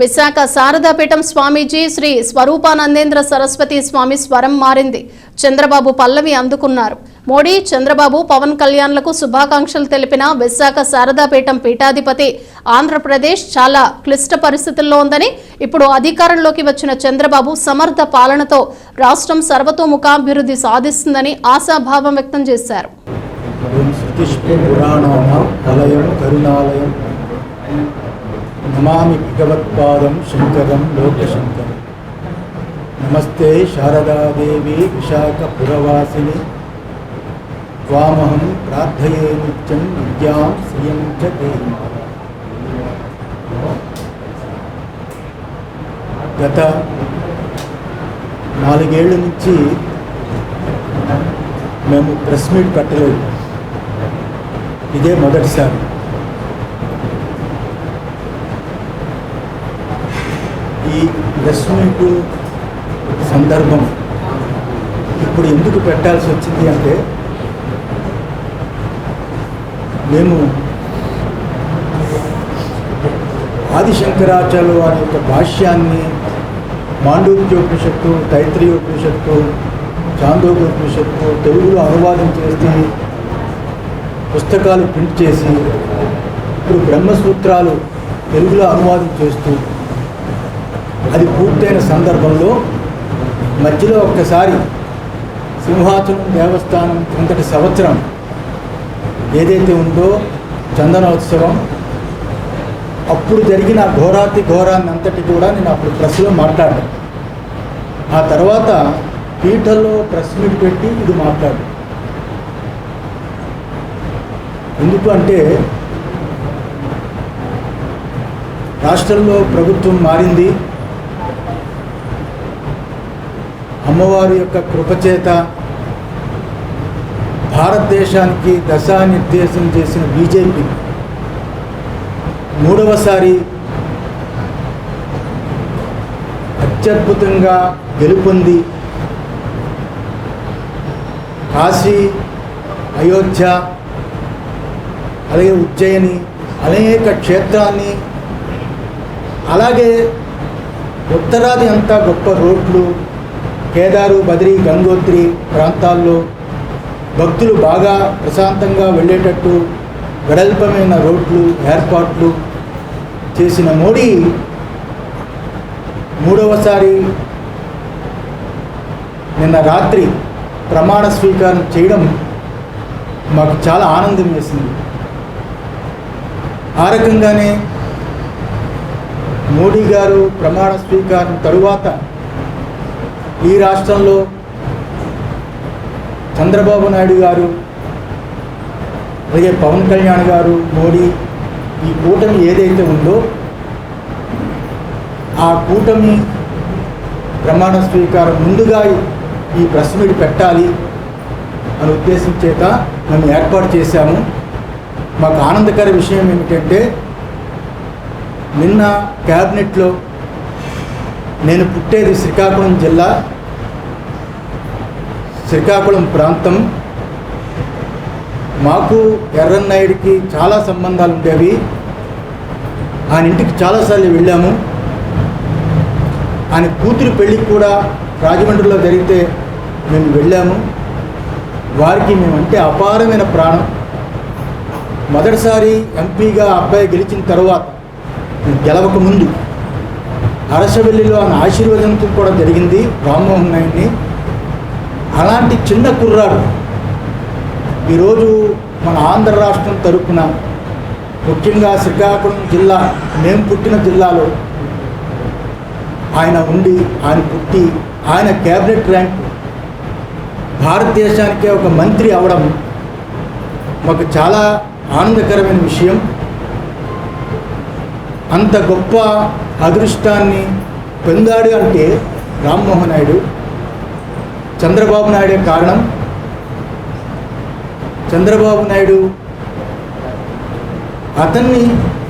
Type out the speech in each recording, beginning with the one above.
విశాఖ శారదాపీఠం స్వామీజీ శ్రీ స్వరూపానందేంద్ర సరస్వతి స్వామి స్వరం మారింది. చంద్రబాబు పల్లవి అందుకున్నారు. మోడీ చంద్రబాబు పవన్ కళ్యాణ్లకు శుభాకాంక్షలు తెలిపిన విశాఖ శారదాపీఠం పీఠాధిపతి ఆంధ్రప్రదేశ్ చాలా క్లిష్ట పరిస్థితుల్లో ఉందని ఇప్పుడు అధికారంలోకి వచ్చిన చంద్రబాబు సమర్థ పాలనతో రాష్ట్రం సర్వతోముఖాభివృద్ధి సాధిస్తుందని ఆశాభావం వ్యక్తం చేశారు. నమామి భగవత్పాదం శంకరం లోకశంకరం నమస్తే శారదాదేవి విశాఖపురవాసిని త్వామహం ప్రార్థయే నిత్యం విద్యాం శ్రియం చ గత నాలుగేళ్ళ నుంచి మేము ప్రెస్ మీట్ పెట్టలేదు. ఇదే మొదటిసారి. ఈ ప్రెస్ సందర్భం. ఇప్పుడు ఎందుకు పెట్టాల్సి వచ్చింది అంటే మేము ఆదిశంకరాచార్యులు వారి యొక్క భాష్యాన్ని మాండూక్యోపనిషత్తు తైత్రీయోపనిషత్తు చాందోగోపనిషత్తు తెలుగులో అనువాదం చేసి పుస్తకాలు ప్రింట్ చేసి ఇప్పుడు బ్రహ్మసూత్రాలు తెలుగులో అనువాదం చేస్తూ అది పూర్తయిన సందర్భంలో మధ్యలో ఒక్కసారి సింహాచలం దేవస్థానం కిందటి సంవత్సరం ఏదైతే ఉందో చందనోత్సవం అప్పుడు జరిగిన ఘోరాతి ఘోరాన్ని అంతటి కూడా నేను అప్పుడు ప్రెస్లో మాట్లాడాను. ఆ తర్వాత పీఠల్లో ప్రెస్ మీట్ పెట్టి ఇది మాట్లాడు ఎందుకు అంటే రాష్ట్రంలో ప్రభుత్వం మారింది. అమ్మవారి యొక్క కృపచేత భారతదేశానికి దశానిర్దేశం చేసిన బీజేపీ మూడవసారి అత్యద్భుతంగా గెలుపొంది కాశీ అయోధ్య అలాగే ఉజ్జయిని అనేక క్షేత్రాన్ని అలాగే ఉత్తరాది అంతా గొప్ప రోడ్లు కేదారు బద్రి గంగోత్రి ప్రాంతాల్లో భక్తులు బాగా ప్రశాంతంగా వెళ్ళేటట్టు వెడల్పమైన రోడ్లు ఏర్పాట్లు చేసిన మోడీ మూడవసారి నిన్న రాత్రి ప్రమాణ స్వీకారం చేయడం మాకు చాలా ఆనందం వేసింది. ఆ రకంగానే మోడీ గారు ప్రమాణ స్వీకారం తరువాత ఈ రాష్ట్రంలో చంద్రబాబు నాయుడు గారు అలాగే పవన్ కళ్యాణ్ గారు మోడీ ఈ కూటమి ఏదైతే ఉందో ఆ కూటమి ప్రమాణ స్వీకారం ముందుగా ఈ ప్రెస్ మీట్ పెట్టాలి అని ఉద్దేశం చేత మేము ఏర్పాటు చేశాము. మాకు ఆనందకర విషయం ఏమిటంటే నిన్న క్యాబినెట్లో నేను పుట్టేది శ్రీకాకుళం జిల్లా శ్రీకాకుళం ప్రాంతం. మాకు ఎర్రన్నాయుడికి చాలా సంబంధాలు ఉండేవి. ఆయన ఇంటికి చాలాసార్లు వెళ్ళాము. ఆయన కూతురు పెళ్ళికి కూడా రాజమండ్రిలో జరిగితే మేము వెళ్ళాము. వారికి మేమంటే అపారమైన ప్రాణం. మొదటిసారి ఎంపీగా అబ్బాయి గెలిచిన తర్వాత గెలవక ముందు అరసవెల్లిలో ఆయన ఆశీర్వదించడం కూడా జరిగింది రామ్మోహన్ నాయుడిని. అలాంటి చిన్న కుర్రాడు ఈరోజు మన ఆంధ్ర రాష్ట్రం తరపున ముఖ్యంగా శ్రీకాకుళం జిల్లా మేము పుట్టిన జిల్లాలో ఆయన ఉండి ఆయన పుట్టి ఆయన క్యాబినెట్ ర్యాంక్ భారతదేశానికే ఒక మంత్రి అవడం మాకు చాలా ఆనందకరమైన విషయం. అంత గొప్ప అదృష్టాన్ని పొందాడు అంటే రామ్మోహన్ నాయుడు. చంద్రబాబు నాయుడే కారణం. చంద్రబాబు నాయుడు అతన్ని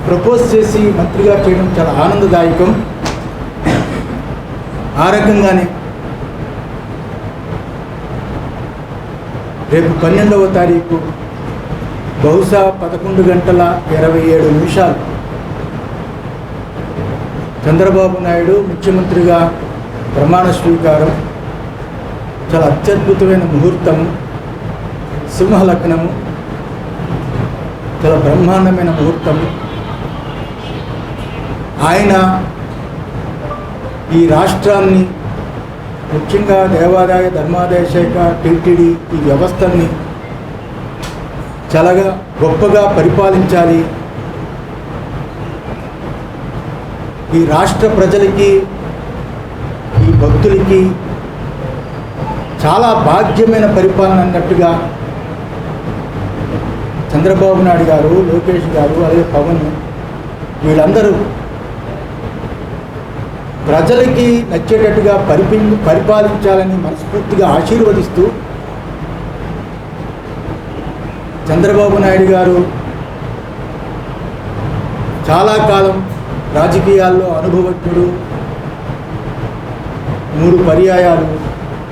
ప్రపోజ్ చేసి మంత్రిగా చేయడం చాలా ఆనందదాయకం. ఆ రకంగానే రేపు పన్నెండవ తారీఖు బహుశా పదకొండు గంటల ఇరవై ఏడు నిమిషాలు చంద్రబాబు నాయుడు ముఖ్యమంత్రిగా ప్రమాణ స్వీకారం చాలా అత్యద్భుతమైన ముహూర్తము సింహలగ్నము చాలా బ్రహ్మాండమైన ముహూర్తము. ఆయన ఈ రాష్ట్రాన్ని ముఖ్యంగా దేవాదాయ ధర్మాదాయ శాఖ టీటీడీ ఈ వ్యవస్థని చాలాగా గొప్పగా పరిపాలించాలి. ఈ రాష్ట్ర ప్రజలకి ఈ భక్తులకి చాలా భాగ్యమైన పరిపాలన అన్నట్టుగా చంద్రబాబు నాయుడు గారు లోకేష్ గారు అలాగే పవన్ వీళ్ళందరూ ప్రజలకి నచ్చేటట్టుగా పరిపి పరిపాలించాలని మనస్ఫూర్తిగా ఆశీర్వదిస్తూ చంద్రబాబు నాయుడు గారు చాలా కాలం రాజకీయాల్లో అనుభవజ్ఞుడు మూడు పర్యాయాలు